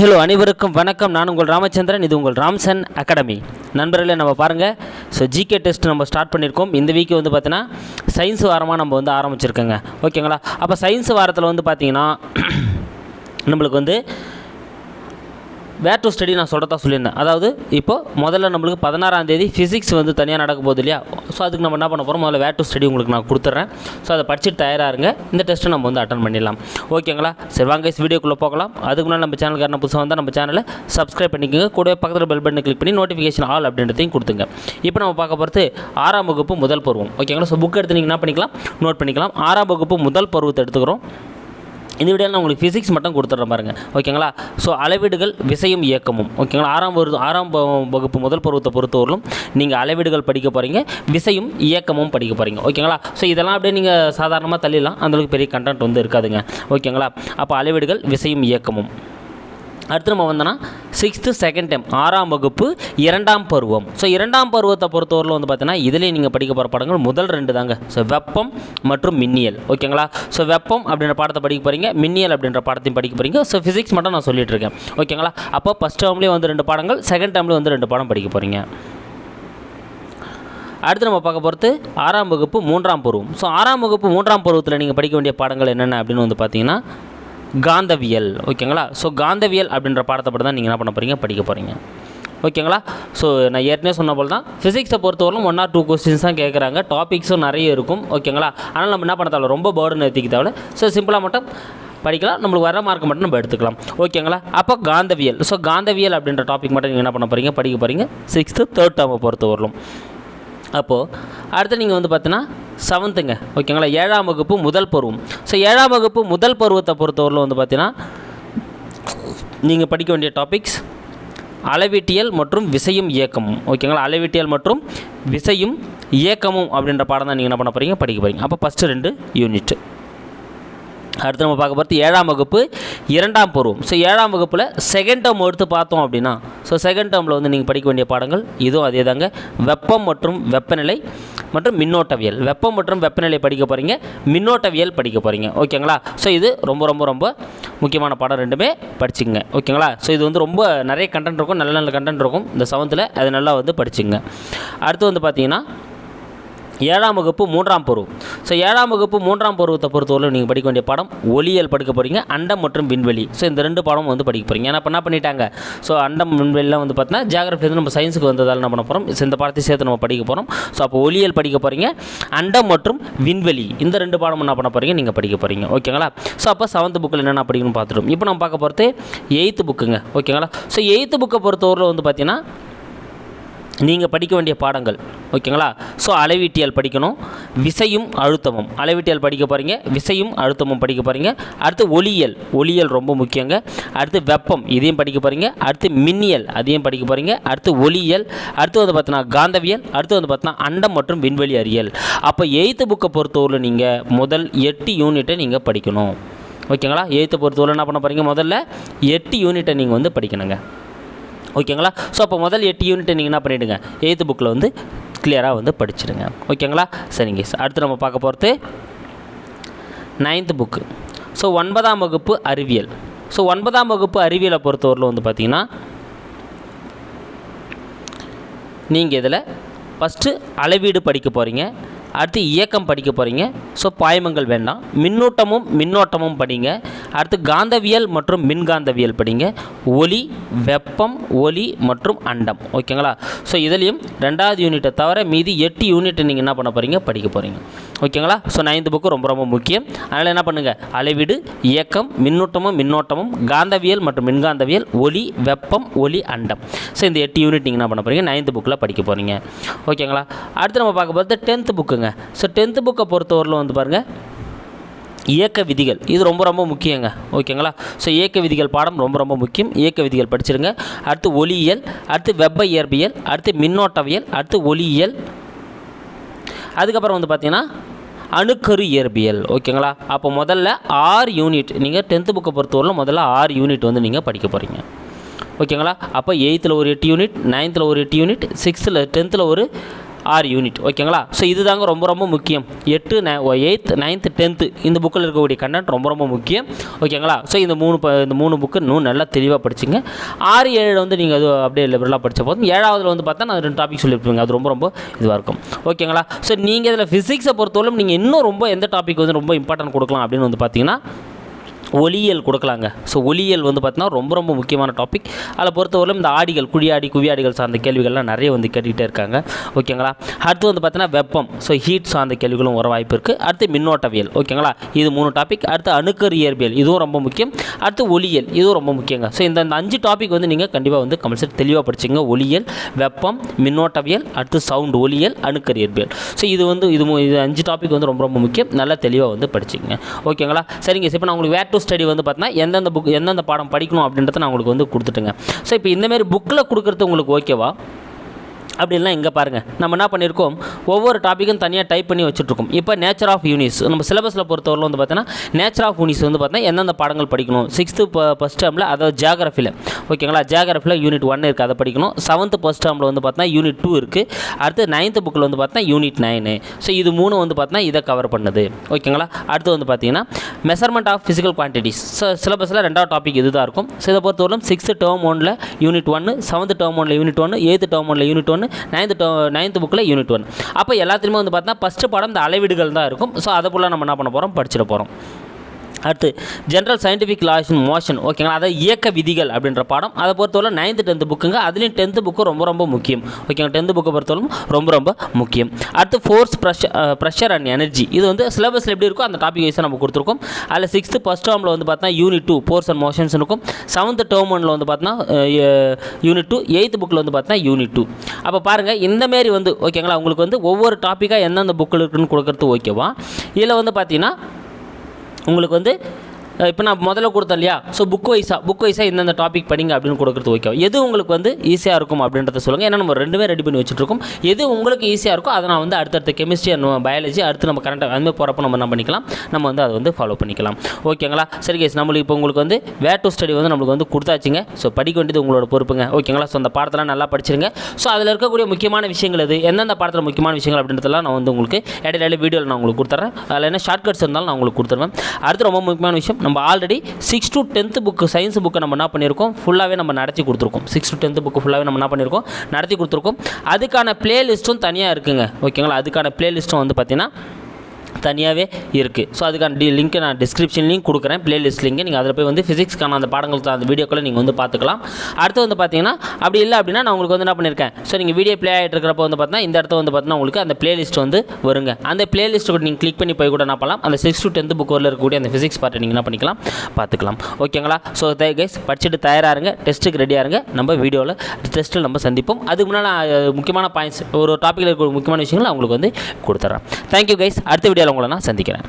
Hello அனைவருக்கும் வணக்கம். நான் உங்கள் ராமச்சந்திரன் இது உங்கள் ராம்சன் அகாடமி. நண்பர்களே நம்ம பாருங்கள் ஸோ ஜிகே டெஸ்ட் நம்ம ஸ்டார்ட் பண்ணியிருக்கோம் இந்த வீக் வந்து பார்த்தீங்கன்னா சயின்ஸ் வாரமாக நம்ம வந்து ஆரம்பிச்சிருக்கோங்க. ஓகேங்களா அப்போ சயின்ஸ் வாரத்தில் வந்து பார்த்திங்கன்னா நம்மளுக்கு வந்து வேர் டு ஸ்டடி நான் சொல்கிறதா சொல்லியிருந்தேன். அதாவது இப்போ முதல்ல நம்மளுக்கு பதினாறாம் தேதி ஃபிசிக்ஸ் வந்து தனியாக நடக்க போகுது இல்லையா? ஸோ அதுக்கு நம்ம என்ன பண்ண போகிறோம் முதல்ல வேர் டு ஸ்டடி உங்களுக்கு நான் கொடுத்துட்றேன் ஸோ அதை படிச்சுட்டு தயாராக இருங்க இந்த டெஸ்ட்டை நம்ம வந்து அட்டன் பண்ணிடலாம். ஓகேங்களா சரி வாங்க வீடியோக்குள்ளே போகலாம். அதுக்கு முன்னாடி நம்ம சேனலுக்கு என்ன புதுசாக வந்தால் நம்ம சேனலை சப்ஸ்கிரைப் பண்ணிக்கோங்க. கூட பக்கத்தில் பெல் பட்டனை கிளிக் பண்ணி நோட்டிஃபிகேஷன் ஆல் அப்படின்றதையும் கொடுத்துங்க. இப்போ நம்ம பார்க்க போகிறது ஆறாம் வகுப்பு முதல் பருவம். ஓகேங்களா ஸோ புக் எடுத்து நீங்கள் என்ன பண்ணிக்கலாம்? நோட் பண்ணிக்கலாம். ஆறாம் வகுப்பு முதல் பருவத்தை எடுத்துக்கிறோம். இந்த வீடியோவில் நான் உங்களுக்கு ஃபிசிக்ஸ் மட்டும் கொடுத்துட்றேன் பாருங்க. ஓகேங்களா ஸோ அளவீடுகள் விசையும் இயக்கமும். ஓகேங்களா ஆறாம் வருது ஆறாம் வகுப்பு முதல் பருவத்தை பொறுத்தவரையிலும் நீங்கள் அளவீடுகள் படிக்க போகிறீங்க விசையும் இயக்கமும் படிக்க போகிறீங்க ஓகேங்களா ஸோ இதெல்லாம் அப்படியே நீங்கள் சாதாரணமாக தள்ளிடலாம். அந்தளவுக்கு பெரிய கண்டென்ட் வந்து இருக்காதுங்க. ஓகேங்களா அப்போ அளவீடுகள் விசையும் இயக்கமும். அடுத்து நம்ம வந்தோன்னா சிக்ஸ்த்து செகண்ட் டைம் ஆறாம் வகுப்பு இரண்டாம் பருவம். ஸோ இரண்டாம் பருவத்தை பொறுத்தவரையில் வந்து பார்த்தீங்கன்னா இதுலேயே நீங்கள் படிக்க போகிற பாடங்கள் முதல் ரெண்டு தாங்க. ஸோ வெப்பம் மற்றும் மின்னியல். ஓகேங்களா ஸோ வெப்பம் அப்படின்ற பாடத்தை படிக்க போகிறீங்க மின்னியல் அப்படின்ற பாடத்தையும் படிக்க போகிறீங்க ஸோ ஃபிசிக்ஸ் மட்டும் நான் சொல்லிட்டு இருக்கேன். ஓகேங்களா அப்போ ஃபஸ்ட் டேர்ம்லேயே வந்து ரெண்டு பாடங்கள் செகண்ட் டேர்ம்லேயே வந்து ரெண்டு பாடம் படிக்க போகிறீங்க அடுத்து நம்ம பார்க்க போகிறது ஆறாம் வகுப்பு மூன்றாம் பருவம். ஸோ ஆறாம் வகுப்பு மூன்றாம் பருவத்தில் நீங்கள் படிக்க வேண்டிய பாடங்கள் என்னென்ன அப்படின்னு வந்து பார்த்தீங்கன்னா காந்தவியல் ஓகேங்களா? ஸோ காந்தவியல் அப்படின்ற பாடத்தை பற்றி தான் நீங்கள் என்ன பண்ண போகிறீங்க படிக்க போகிறீங்க ஓகேங்களா? ஸோ நான் ஏற்கனவே சொன்ன போல் தான் ஃபிசிக்ஸை பொறுத்தவரைக்கும் ஒன் ஆர் டூ கொஸ்டின்ஸ் தான் கேட்குறாங்க. டாபிக்ஸும் நிறைய இருக்கும் ஓகேங்களா? ஆனால் நம்ம என்ன பண்ண தேவை ரொம்ப பேர்டன் ஏற்றிக்க தேவை ஸோ சிம்பிளாக மட்டும் படிக்கலாம். நம்மளுக்கு வர மார்க் மட்டும் நம்ம எடுத்துக்கலாம். ஓகேங்களா? அப்போ காந்தவியல். ஸோ காந்தவியல் அப்படின்ற டாபிக் மட்டும் நீங்கள் என்ன பண்ண போகிறீங்க படிக்க போகிறீங்க சிக்ஸ்த்து தேர்ட் டேர்மை பொறுத்த வரலும் அப்போது அடுத்து நீங்கள் வந்து பார்த்தீங்கன்னா செவன்த்துங்க ஓகேங்களா? ஏழாம் வகுப்பு முதல் பருவம். ஸோ ஏழாம் வகுப்பு முதல் பருவத்தை பொறுத்தவரையில் வந்து பார்த்தீங்கன்னா நீங்கள் படிக்க வேண்டிய டாபிக்ஸ் அளவீட்டியல் மற்றும் விசையும் இயக்கமும். ஓகேங்களா? அளவீட்டியல் மற்றும் விசையும் இயக்கமும் அப்படின்ற பாடம் தான் நீங்கள் என்ன பண்ண போகிறீங்க படிக்க போகிறீங்க அப்போ ஃபஸ்ட்டு ரெண்டு யூனிட்டு அடுத்து நம்ம பார்க்க போகிறது ஏழாம் வகுப்பு இரண்டாம் பருவம். ஸோ ஏழாம் வகுப்பில் செகண்ட் டேர்ம் எடுத்து பார்த்தோம் அப்படின்னா ஸோ செகண்ட் டேர்மில் வந்து நீங்கள் படிக்க வேண்டிய பாடங்கள் இதுவும் அதே தாங்க வெப்பம் மற்றும் வெப்பநிலை மற்றும் மின்னோட்டவியல். வெப்பம் மற்றும் வெப்பநிலை படிக்க போகிறீங்க மின்னோட்டவியல் படிக்க போகிறீங்க ஓகேங்களா ஸோ இது ரொம்ப ரொம்ப ரொம்ப முக்கியமான பாடம் ரெண்டுமே படிச்சுங்க ஓகேங்களா ஸோ இது வந்து ரொம்ப நிறைய கண்டென்ட் இருக்கும் நல்ல நல்ல கண்டென்ட் இருக்கும். இந்த செவன்த்தில் அது நல்லா வந்து படிச்சுங்க அடுத்து வந்து பார்த்தீங்கன்னா ஏழாம் வகுப்பு மூன்றாம் பருவம். ஸோ ஏழாம் வகுப்பு மூன்றாம் பருவத்தை பொறுத்தவரை நீங்கள் படிக்க வேண்டிய பாடம் ஒளியியல் படிக்க போகிறீங்க அண்டம் மற்றும் விண்வெளி. ஸோ இந்த ரெண்டு பாடம் வந்து படிக்க போகிறீங்க ஏன்னா இப்போ என்ன பண்ணிட்டாங்க? ஸோ அண்டம் விண்வெளிலாம் வந்து பார்த்தீங்கன்னா ஜியாகிரபி வந்து நம்ம சயின்ஸுக்கு வந்ததால் என்ன பண்ண போகிறோம் இந்த பாடத்தை சேர்த்து நம்ம படிக்க போகிறோம் ஸோ அப்போ ஒலியல் படிக்க போகிறீங்க அண்டம் மற்றும் விண்வெளி. இந்த ரெண்டு பாடம் என்ன பண்ண போகிறீங்க நீங்கள் படிக்க போகிறீங்க ஓகேங்களா ஸோ அப்போ செவன்த் புக்கில் என்னென்ன படிக்கணும்னு பார்த்துட்டோம். இப்போ நம்ம பார்க்க போகிறது எயித்து புக்குங்க ஓகேங்களா ஸோ எயித்து புக்கை பொறுத்தவரை வந்து பார்த்தீங்கன்னா நீங்கள் படிக்க வேண்டிய பாடங்கள் ஓகேங்களா? ஸோ அளவீட்டியல் படிக்கணும் விசையும் அழுத்தமும். அளவீட்டியல் படிக்க போகிறீங்க விசையும் அழுத்தமும் படிக்க போகிறீங்க அடுத்து ஒளியியல் ஒளியியல் ரொம்ப முக்கியங்க. அடுத்து வெப்பம் இதையும் படிக்க போகிறீங்க அடுத்து மின்னியல் அதையும் படிக்க போகிறீங்க அடுத்து ஒளியியல் அடுத்து வந்து பார்த்தீங்கன்னா காந்தவியல் அடுத்து வந்து பார்த்தீங்கன்னா அண்டம் மற்றும் விண்வெளி அறியல். அப்போ எயித்து புக்கை பொறுத்தவரையில் நீங்கள் முதல் எட்டு யூனிட்டை நீங்கள் படிக்கணும். ஓகேங்களா? எயித்து பொறுத்தவரை என்ன பண்ண போகிறீங்க முதல்ல எட்டு யூனிட்டை நீங்கள் வந்து படிக்கணுங்க. ஓகேங்களா? ஸோ அப்போ முதல் எட்டு யூனிட் நீங்கள் என்ன பண்ணிவிடுங்க எயித்து புக்கில் வந்து கிளியராக வந்து படிச்சிடுங்க. ஓகேங்களா? சரிங்க. அடுத்து நம்ம பார்க்க போகிறது நைன்த்து புக்கு ஸோ ஒன்பதாம் வகுப்பு அறிவியல். ஸோ ஒன்பதாம் வகுப்பு அறிவியலை பொறுத்தவரையில் வந்து பார்த்தீங்கன்னா நீங்கள் இதில் ஃபஸ்ட்டு அளவீடு படிக்க போகிறீங்க அடுத்து இயக்கம் படிக்க போகிறீங்க ஸோ பாய்மங்கள் வேண்டாம். மின்னூட்டமும் மின்னோட்டமும் படிங்க. அடுத்து காந்தவியல் மற்றும் மின்காந்தவியல் படிங்க. ஒலி வெப்பம் ஒளி மற்றும் அண்டம். ஓகேங்களா? ஸோ இதுலேயும் ரெண்டாவது யூனிட்டை தவிர மீதி எட்டு யூனிட்டை நீங்கள் என்ன பண்ண போகிறீங்க படிக்க போகிறீங்க ஓகேங்களா? ஸோ நைன்த்து புக்கு ரொம்ப ரொம்ப முக்கியம். அதனால் என்ன பண்ணுங்கள் அளவீடு இயக்கம் மின்னூட்டமும் மின்னோட்டமும் காந்தவியல் மற்றும் மின்காந்தவியல் ஒளி வெப்பம் ஒளி அண்டம். ஸோ இந்த எட்டு யூனிட் நீங்கள் என்ன பண்ண போகிறீங்க நைன்த் புக்கில் படிக்க போகிறீங்க ஓகேங்களா? அடுத்து நம்ம பார்க்க போகிறது டென்த்து புக்குங்க ஸோ டென்த்து புக்கை பொறுத்தவரையில் வந்து பாருங்கள் இயக்க விதிகள். இது ரொம்ப ரொம்ப முக்கியங்க. ஓகேங்களா? ஸோ இயக்க விதிகள் பாடம் ரொம்ப ரொம்ப முக்கியம். இயக்க விதிகள் படிச்சிருங்க. அடுத்து ஒளியியல் அடுத்து வெப்ப இயற்பியல் அடுத்து மின்னோட்டவியல் அடுத்து ஒளியியல். அதுக்கப்புறம் வந்து பார்த்திங்கன்னா அணுக்கரு இயற்பியல். ஓகேங்களா? அப்போ முதல்ல ஆறு யூனிட் நீங்கள் டென்த்து புக்கை பொறுத்தவரையில் முதல்ல ஆறு யூனிட் வந்து நீங்கள் படிக்க போகிறீங்க ஓகேங்களா? அப்போ எயித்தில் ஒரு எட்டு யூனிட் நைன்த்தில் ஒரு எட்டு யூனிட் சிக்ஸ்த்தில் டென்த்தில் ஒரு ஆறு யூனிட் ஓகேங்களா? ஸோ இதுதாங்க ரொம்ப ரொம்ப முக்கியம். எட்டு நை எயித் நைன்த்து டென்த்து இந்த புக்கில் இருக்கக்கூடிய கண்டென்ட் ரொம்ப ரொம்ப முக்கியம் ஓகேங்களா? ஸோ இந்த மூணு ப இந்த மூணு புக்கு இன்னும் நல்லா தெளிவாக படிச்சுங்க. ஆறு ஏழு வந்து நீங்கள் அது அப்படியே லிபரலாக படித்த போதும் ஏழாவதுல வந்து பார்த்தா நான் ரெண்டு டாபிக் சொல்லியிருப்பீங்க. அது ரொம்ப ரொம்ப இதுவாக இருக்கும் ஓகேங்களா? ஸோ நீங்கள் இதில் ஃபிசிக்ஸை பொறுத்தவரைக்கும் நீங்கள் இன்னும் ரொம்ப எந்த டாபிக் வந்து ரொம்ப இம்பார்ட்டன்ட் கொடுக்கலாம் அப்படின்னு வந்து பார்த்தீங்கன்னா ஒளியியல் கொடுக்கலாங்க. ஸோ ஒளியியல் வந்து பார்த்தீங்கன்னா ரொம்ப ரொம்ப முக்கியமான டாபிக் அதில் பொறுத்தவரையிலும் இந்த ஆடிகள் குழியாடி குவியாடிகள் சார்ந்த கேள்விகள்லாம் நிறைய வந்து கேட்டுக்கிட்டே இருக்காங்க. ஓகேங்களா அடுத்து வந்து பார்த்தீங்கன்னா வெப்பம். ஸோ ஹீட் சார்ந்த கேள்விகளும் வர வாய்ப்பு இருக்குது அடுத்து மின்னோட்டவியல் ஓகேங்களா இது மூணு டாபிக் அடுத்து அணுக்கரு இயற்பியல். இதுவும் ரொம்ப முக்கியம். அடுத்து ஒளியியல். இதுவும் ரொம்ப முக்கியங்க. ஸோ இந்த அஞ்சு டாபிக் வந்து நீங்கள் கண்டிப்பாக வந்து கம்பல்சரி தெளிவாக படிச்சிங்க ஒளியியல் வெப்பம் மின்னோட்டவியல் அடுத்து சவுண்ட் ஒலியல் அணுக்கரு இயற்பியல். ஸோ இது வந்து இது இது அஞ்சு டாபிக் வந்து ரொம்ப ரொம்ப முக்கியம். நல்லா தெளிவாக வந்து படிச்சிங்க ஓகேங்களா சரிங்க. இப்போ நான் உங்களுக்கு வேர் டு ஸ்டடி வந்து பார்த்தீங்கன்னா எந்தெந்த புக் எந்தெந்த பாடம் படிக்கணும் அப்படின்றத நான் உங்களுக்கு வந்து கொடுத்துட்டுங்க. ஸோ இப்போ இந்தமாரி புக்கில் கொடுக்குறது உங்களுக்கு ஓகேவா அப்படி இங்கே பாருங்கள் நம்ம என்ன பண்ணியிருக்கோம் ஒவ்வொரு டாப்பிக்கும் தனியாக டைப் பண்ணி வச்சுட்ருக்கோம் இப்போ நேச்சர் ஆஃப் யூனிஸ் நம்ம சிலபஸில் பொறுத்தவரை வந்து பார்த்தீங்கன்னா நேச்சர் ஆஃப் யூனிஸ் வந்து பார்த்தீங்கன்னா எந்தெந்த பாடங்கள் படிக்கணும்? சிக்ஸ்த்து ஃபஸ்ட் டேர்மில் அதாவது ஜியாகிரஃபியில் ஓகேங்களா ஜியாகிரஃபியில் யூனிட் ஒன் இருக்குது அதை படிக்கணும். செவன்த்து ஃபஸ்ட் டேர்மில் வந்து பார்த்தீங்கன்னா யூனிட் டூ இருக்குது அடுத்து நைன்த்து புக்கில் வந்து பார்த்தீங்கன்னா யூனிட் நைனு ஸோ இது மூணு வந்து பார்த்தீங்கன்னா இதை கவர் பண்ணுது. ஓகேங்களா அடுத்து வந்து பார்த்தீங்கன்னா measurement of physical quantities so சிலபஸில் ரெண்டாவது டாபிக் இதுதான் இருக்கும். ஸோ இதை பொறுத்தவரைக்கும் சிக்ஸ்த்து டேர்ம் ஒனில் யூனிட் ஒன்று செவன்த்து டேர்ம் ஒனில் யூனிட் ஒன்று எய்த்து டேர்ம் ஒனில் யூனிட் ஒன்று நைன்த்து டோ நைன்த்து புக்கில் யூனிட் ஒன் அப்போ எல்லாத்துலேயுமே வந்து பார்த்தா ஃபஸ்ட்டு பாடம் இந்த அளவீடுகள் தான் இருக்கும். ஸோ அதை நம்ம என்ன பண்ண போகிறோம் படிச்சிட போகிறோம் அடுத்து general scientific laws in motion ஓகேங்களா அதாவது இயக்க விதிகள் அப்படின்ற பாடம். அதை பொறுத்தவரை நைன்த்து டென்த்து புக்குங்க அதுலேயும் டென்த்து புக்கு ரொம்ப ரொம்ப முக்கியம். ஓகேங்க டென்த்து புக்கை பொறுத்தவரைக்கும் ரொம்ப ரொம்ப முக்கியம். அடுத்து force pressure pressure and energy இது வந்து சிலபஸில் எப்படி இருக்கோ அந்த டாபிக் வைஸாக நம்ம கொடுத்துருக்கோம். அதில் சிக்ஸ்த்து ஃபஸ்ட் டேர்மில் வந்து பார்த்தீங்கன்னா unit two force and motions இருக்கும். செவன்த் டேர்ம் ஒன்ல வந்து பார்த்தீங்கன்னா யூனிட் டூ எயித்து புக்கில் வந்து பார்த்தீங்கன்னா யூனிட் டூ அப்போ பாருங்கள் இந்தமாரி வந்து ஓகேங்களா உங்களுக்கு வந்து ஒவ்வொரு டாப்பிக்காக எந்தெந்த புக்கில் இருக்குன்னு கொடுக்குறது ஓகேவா இதில் வந்து பார்த்தீங்கன்னா உங்களுக்கு வந்து இப்போ நான் முதல்ல கொடுத்தேன் இல்லையா? ஸோ புக் வைஸாக புக் வைஸாக இந்தந்த டாபிக் படிங்க அப்படின்னு கொடுக்குறது ஓகே எது உங்களுக்கு வந்து ஈஸியாக இருக்கும் அப்படின்றத சொல்லுங்கள் ஏன்னா நம்ம ரெண்டுமே ரெடி பண்ணி வச்சுட்ருக்கோம் எது உங்களுக்கு ஈஸியாக இருக்கோ அதை நான் வந்து அடுத்தடுத்த கெமிஸ்ட்ரி அண்ட் பயாலஜி அடுத்து நம்ம கரண்ட்டாக அதுமாதிரி போகிறப்ப நம்ம என்ன பண்ணிக்கலாம்? நம்ம வந்து அதை வந்து ஃபாலோ பண்ணிக்கலாம். ஓகேங்களா சரி கேஸ் நம்மளுக்கு இப்போ உங்களுக்கு வந்து வே டு ஸ்டடி வந்து நம்மளுக்கு வந்து கொடுத்தாச்சுங்க. ஸோ படிக்க வேண்டியது உங்களோட பொறுப்புங்க. ஓகேங்களா ஸோ அந்த பாடத்தெல்லாம் நல்லா படிச்சிருங்க. ஸோ அதில் இருக்கக்கூடிய முக்கியமான விஷயங்கள் எது? எந்தெந்த பாடத்தில் முக்கியமான விஷயங்கள் அப்படின்றதெல்லாம் நான் வந்து உங்களுக்கு இடையில வீடியோவில் நான் உங்களுக்கு கொடுத்துட்றேன் அதில் என்ன ஷார்ட்கட்ஸ் இருந்தாலும் நான் உங்களுக்கு கொடுத்துருவேன். அடுத்து ரொம்ப முக்கியமான விஷயம் நம்ம already six to tenth book science புக்கை நம்ம என்ன பண்ணியிருக்கோம்? ஃபுல்லாகவே நம்ம நடத்தி கொடுத்துருக்கோம். சிக்ஸ் டு டென்த்து புக்கு ஃபுல்லாகவே நம்ம என்ன பண்ணியிருக்கோம்? நடத்தி கொடுத்துருக்கோம். அதுக்கான ப்ளேலிஸ்ட்டும் தனியாக இருக்குங்க. ஓகேங்களா? அதுக்கான ப்ளேலிஸ்ட்டும் வந்து பார்த்திங்கன்னா தனியாகவே இருக்குது ஸோ அதுக்கான டி லிங்க்கை நான் டிஸ்கிரிப்ஷன்லையும் கொடுக்குறேன். பிளேலிஸ்ட் லிங்க் நீங்கள் அதில் போய் வந்து ஃபிசிக்ஸ்க்கான அந்த பாடங்களுக்கு அந்த வீடியோக்களை நீங்கள் வந்து பார்த்துக்கலாம் அடுத்து வந்து பார்த்தீங்கன்னா அப்படி இல்லை அப்படின்னா நான் உங்களுக்கு வந்து என்ன பண்ணியிருக்கேன் ஸோ நீங்கள் வீடியோ ப்ளே ஆகிட்டு இருக்கிறப்ப வந்து பார்த்தீங்கன்னா இந்த இடத்துல வந்து பார்த்தீங்கன்னா உங்களுக்கு அந்த பிளேலிஸ்ட் வந்து வருங்க. அந்த பிளேலிஸ்ட் கூட நீங்கள் கிளிக் பண்ணி போய் கூட என்ன பண்ணலாம்? அந்த சிக்ஸ் டு டென்த் புக் வரல இருக்கக்கூடிய அந்த ஃபிசிக்ஸ் பார்ட்டை நீங்கள் என்ன பண்ணிக்கலாம்? பார்த்துக்கலாம் ஓகேங்களா ஸோ கைஸ் படிச்சுட்டு தயாராக இருங்க. டெஸ்ட்டுக்கு ரெடியாக இருங்க. நம்ம வீடியோவில் டெஸ்ட்டில் நம்ம சந்திப்போம். அதுக்கு முன்னால் நான் முக்கியமான பாயிண்ட்ஸ் ஒரு டாப்பிக்கில் இருக்க முக்கியமான விஷயங்கள் உங்களுக்கு வந்து கொடுத்துட்றேன். தேங்க்யூ கைஸ் அடுத்த வீடியோ வீடியோவில் உங்களை நான் சந்திக்கிறேன்.